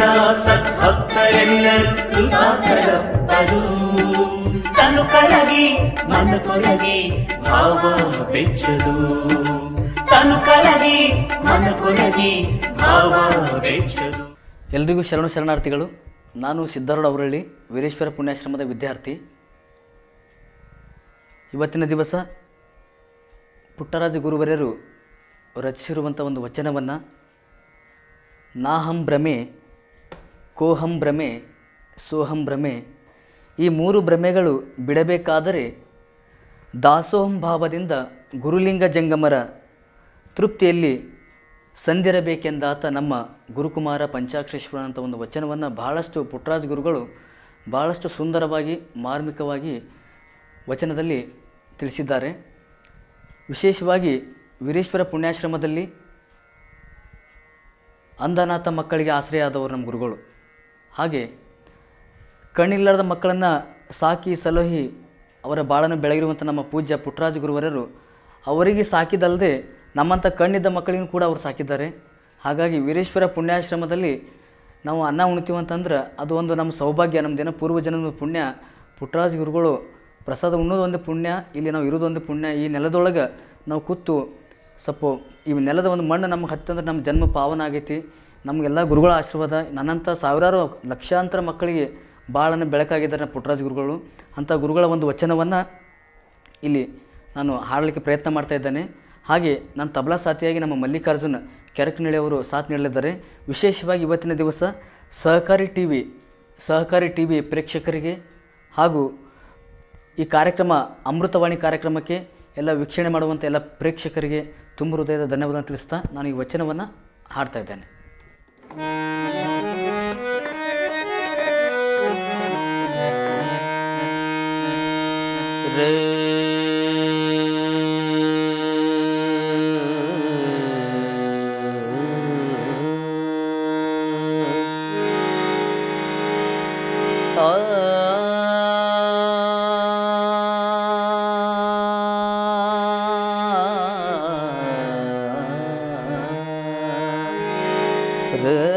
ಮೆಚ್ಚಿದ ಸದ್ಭಕ್ತರೆಲ್ಲರೂ ತನು ಕರಗಿ ಮನ ಕೊರಗಿ ಭಾವ ಬೆಚ್ಚದು. ತನು ಕರಗಿ ಮನ ಕೊರಗಿ ಭಾವ ಬೆಚ್ಚದು. ಎಲ್ರಿಗೂ ಶರಣು ಶರಣಾರ್ಥಿಗಳು, ನಾನು ಸಿದ್ಧಾರೂಢ ಅವರಳ್ಳಿ, ವೀರೇಶ್ವರ ಪುಣ್ಯಾಶ್ರಮದ ವಿದ್ಯಾರ್ಥಿ. ಇವತ್ತಿನ ದಿವಸ ಪುಟ್ಟರಾಜ ಗುರುವರ್ಯರು ರಚಿಸಿರುವಂಥ ಒಂದು ವಚನವನ್ನು, ನಾಹಂ ಭ್ರಮೆ ಕೋಹಂ ಭ್ರಮೆ, ಸೋಹಂ ಭ್ರಮೆ. ಈ ಮೂರು ಭ್ರಮೆಗಳು ಬಿಡಬೇಕಾದರೆ ದಾಸೋಹಂ ಭಾವದಿಂದ ಗುರುಲಿಂಗ ಜಂಗಮರ ತೃಪ್ತಿಯಲ್ಲಿ ಸಂದಿರಬೇಕೆಂದಾತ ನಮ್ಮ ಗುರುಕುಮಾರ ಪಂಚಾಕ್ಷೇಶ್ವರ ಅಂತ ಒಂದು ವಚನವನ್ನು ಬಹಳಷ್ಟು ಪುಟ್ರಾಜ್ ಗುರುಗಳು ಬಹಳಷ್ಟು ಸುಂದರವಾಗಿ, ಮಾರ್ಮಿಕವಾಗಿ ವಚನದಲ್ಲಿ ತಿಳಿಸಿದ್ದಾರೆ. ವಿಶೇಷವಾಗಿ ವೀರೇಶ್ವರ ಪುಣ್ಯಾಶ್ರಮದಲ್ಲಿ ಅಂಧನಾಥ ಮಕ್ಕಳಿಗೆ ಆಶ್ರಯ ಆದವರು ನಮ್ಮ ಗುರುಗಳು. ಹಾಗೆ ಕಣ್ಣಿಲ್ಲದ ಮಕ್ಕಳನ್ನು ಸಾಕಿ ಸಲಹಿ ಅವರ ಬಾಳನ್ನು ಬೆಳಗಿರುವಂಥ ನಮ್ಮ ಪೂಜ್ಯ ಪುಟ್ಟರಾಜ ಗುರುವರರು ಅವರಿಗೆ ಸಾಕಿದಲ್ಲದೆ ನಮ್ಮಂಥ ಕಣ್ಣಿದ್ದ ಮಕ್ಕಳಿಗೂ ಕೂಡ ಅವರು ಸಾಕಿದ್ದಾರೆ. ಹಾಗಾಗಿ ವೀರೇಶ್ವರ ಪುಣ್ಯಾಶ್ರಮದಲ್ಲಿ ನಾವು ಅನ್ನ ಉಣ್ತೀವಿ ಅಂತಂದ್ರೆ ಅದು ಒಂದು ನಮ್ಮ ಸೌಭಾಗ್ಯ ನಮ್ಮದೇನೋ ಪೂರ್ವಜನ್ಮದ ಪುಣ್ಯ. ಪುಟ್ಟರಾಜ ಗುರುಗಳು ಪ್ರಸಾದ ಉಣ್ಣೋದು ಒಂದು ಪುಣ್ಯ, ಇಲ್ಲಿ ನಾವು ಇರೋದು ಒಂದು ಪುಣ್ಯ. ಈ ನೆಲದೊಳಗೆ ನಾವು ಕೂತು ಸ್ವಲ್ಪ ಈ ನೆಲದ ಒಂದು ಮಣ್ಣು ನಮ್ಗೆ ಹತ್ತಂದ್ರೆ ನಮ್ಮ ಜನ್ಮ ಪಾವನ ಆಗೈತಿ. ನಮಗೆಲ್ಲ ಗುರುಗಳ ಆಶೀರ್ವಾದ. ನನ್ನಂಥ ಸಾವಿರಾರು ಲಕ್ಷಾಂತರ ಮಕ್ಕಳಿಗೆ ಭಾಳನ್ನು ಬೆಳಕಾಗಿದ್ದಾರೆ ಪುಟ್ರಾಜ್ ಗುರುಗಳು. ಅಂಥ ಗುರುಗಳ ಒಂದು ವಚನವನ್ನು ಇಲ್ಲಿ ನಾನು ಹಾಡಲಿಕ್ಕೆ ಪ್ರಯತ್ನ ಮಾಡ್ತಾ ಇದ್ದೇನೆ. ಹಾಗೆ ನನ್ನ ತಬಲಾ ಸಾಥಿಯಾಗಿ ನಮ್ಮ ಮಲ್ಲಿಕಾರ್ಜುನ್ ಕೆರಕ್ ಅವರು ಸಾಥ್ ನೀಡಲಿದ್ದಾರೆ. ವಿಶೇಷವಾಗಿ ಇವತ್ತಿನ ದಿವಸ Sahakari T V, Sahakari T V ಪ್ರೇಕ್ಷಕರಿಗೆ ಹಾಗೂ ಈ ಕಾರ್ಯಕ್ರಮ, ಅಮೃತವಾಣಿ ಕಾರ್ಯಕ್ರಮಕ್ಕೆ ಎಲ್ಲ ವೀಕ್ಷಣೆ ಮಾಡುವಂಥ ಎಲ್ಲ ಪ್ರೇಕ್ಷಕರಿಗೆ ತುಂಬ ಹೃದಯದ ಧನ್ಯವಾದ ತಿಳಿಸ್ತಾ ನಾನು ಈ ವಚನವನ್ನು ಹಾಡ್ತಾ ಇದ್ದೇನೆ. રે Yeah.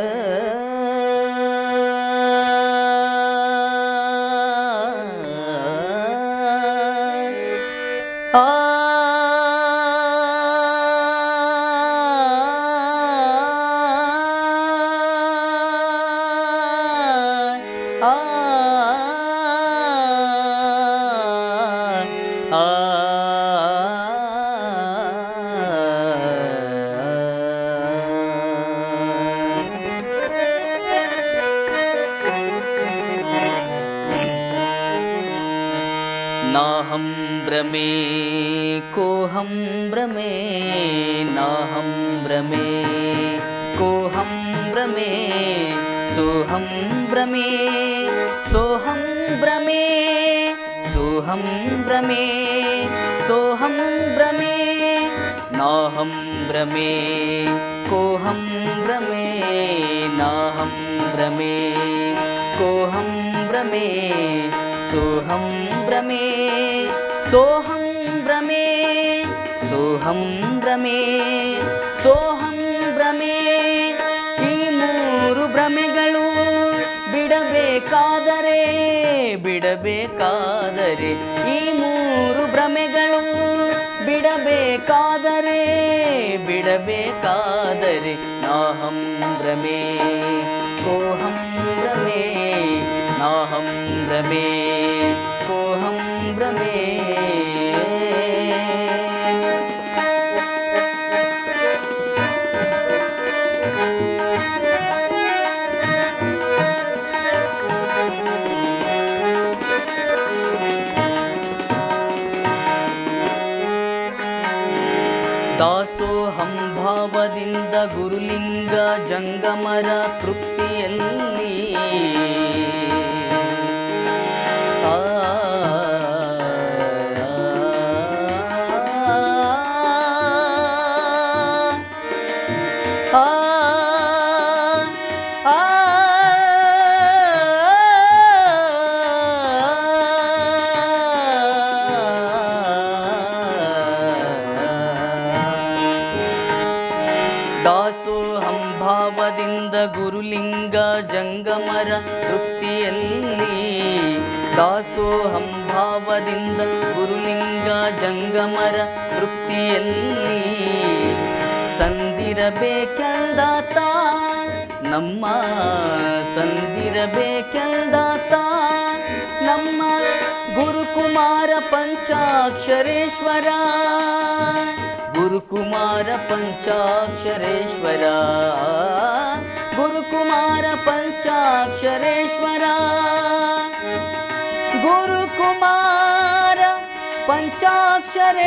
भ्रमे कोऽहं भ्रमे नाहं भ्रमे कोऽहं भ्रमे सोऽहं भ्रमे सोऽहं भ्रमे सोऽहं भ्रमे सोऽहं भ्रमे नाहं भ्रमे कोऽहं भ्रमे नाहं भ्रमे कोऽहं भ्रमे सोऽहं भ्रमे सोऽहं भ्रमे सोऽहं भ्रमे ಸೋಹಂ ಭ್ರಮೆ ಈ ಮೂರು ಭ್ರಮೆಗಳು ಬಿಡಬೇಕಾದರೆ ಬಿಡಬೇಕಾದರೆ ಈ ಮೂರು ಭ್ರಮೆಗಳು ಬಿಡಬೇಕಾದರೆ ಬಿಡಬೇಕಾದರೆ ನಾಹಂ ಭ್ರಮೆ ಕೋಹಂ ಭ್ರಮೆ ನಾಹಂ ಭ್ರಮೆ ಕೋಹಂ ಭ್ರಮೆ ದಾಸೋಹಂ ಭಾವದಿಂದ ಗುರುಲಿಂಗ ಜಂಗಮರ ತೃಪ್ತಿಯಲ್ಲಿ ದಾಸೋಹಂ ಭಾವದಿಂದ ಗುರುಲಿಂಗ ಜಂಗಮರ ತೃಪ್ತಿಯಲ್ಲಿ. ದಾಸೋಹಂ ಭಾವದಿಂದ ಗುರುಲಿಂಗ ಜಂಗಮರ ತೃಪ್ತಿಯಲ್ಲಿ. ಸಂದಿರಬೇಕೆಂದಾತ, ನಮ್ಮ ಸಂದಿರಬೇಕೆಂದಾತ, ನಮ್ಮ ಗುರುಕುಮಾರ ಪಂಚಾಕ್ಷರೇಶ್ವರ. गुरुकुमार पञ्चाक्षरेश्वरा गुरुकुमार पञ्चाक्षरेश्वरा गुरुकुमार पञ्चाक्षरेश्वरा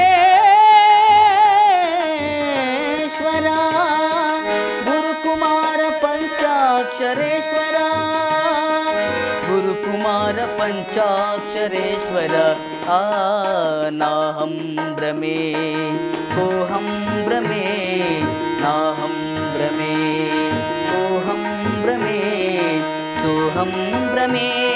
गुरुकुमार पञ्चाक्षरेश्वरा कुमार पञ्चाक्षरेश्वर आ नाहं भ्रमे कोऽहं भ्रमे नाहं भ्रमे कोऽहं भ्रमे सोऽहं भ्रमे